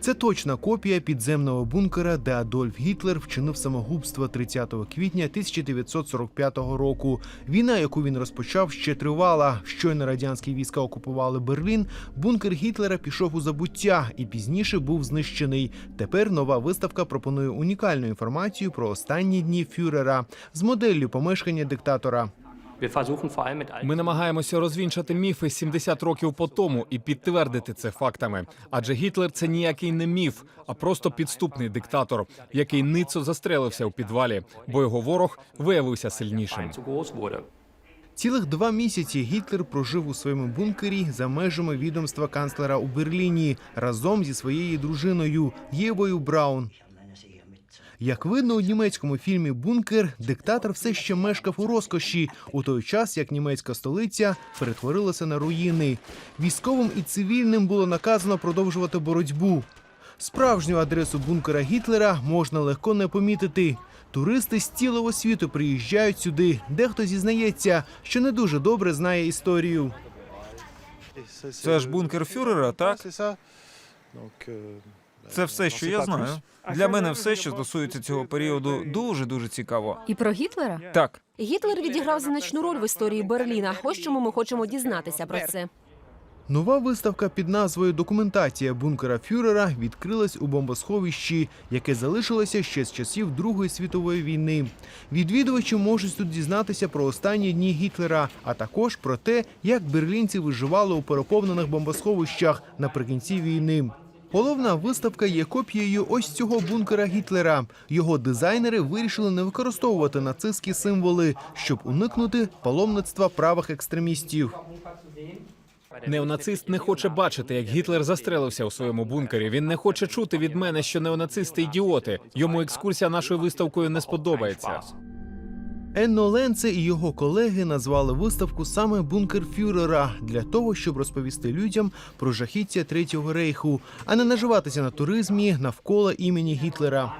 Це точна копія підземного бункера, де Адольф Гітлер вчинив самогубство 30 квітня 1945 року. Війна, яку він розпочав, ще тривала. Щойно радянські війська окупували Берлін. Бункер Гітлера пішов у забуття і пізніше був знищений. Тепер нова виставка пропонує унікальну інформацію про останні дні фюрера з моделлю помешкання диктатора. Ми намагаємося розвінчати міфи 70 років по тому і підтвердити це фактами. Адже Гітлер це ніякий не міф, а просто підступний диктатор, який ницо застрелився у підвалі, бо його ворог виявився сильнішим. Цілих два місяці Гітлер прожив у своєму бункері за межами відомства канцлера у Берліні разом зі своєю дружиною Євою Браун. Як видно у німецькому фільмі Бункер, диктатор все ще мешкав у розкоші у той час, як німецька столиця перетворилася на руїни. Військовим і цивільним було наказано продовжувати боротьбу. Справжню адресу бункера Гітлера можна легко не помітити. Туристи з цілого світу приїжджають сюди. Дехто зізнається, що не дуже добре знає історію. Це ж бункер фюрера, так? Це все, що я знаю. Для мене все, що стосується цього періоду, дуже дуже цікаво. І про Гітлера? Так, Гітлер відіграв значну роль в історії Берліна. Ось чому ми хочемо дізнатися про це. Нова виставка під назвою Документація бункера Фюрера відкрилась у бомбосховищі, яке залишилося ще з часів Другої світової війни. Відвідувачі можуть тут дізнатися про останні дні Гітлера, а також про те, як берлінці виживали у переповнених бомбосховищах наприкінці війни. Головна виставка є копією ось цього бункера Гітлера. Його дизайнери вирішили не використовувати нацистські символи, щоб уникнути паломництва правих екстремістів. Неонацист не хоче бачити, як Гітлер застрелився у своєму бункері. Він не хоче чути від мене, що неонацисти ідіоти. Йому екскурсія нашою виставкою не сподобається. Енно Ленце і його колеги назвали виставку саме бункер Фюрера для того, щоб розповісти людям про жахіття Третього рейху, а не наживатися на туризмі навколо імені Гітлера.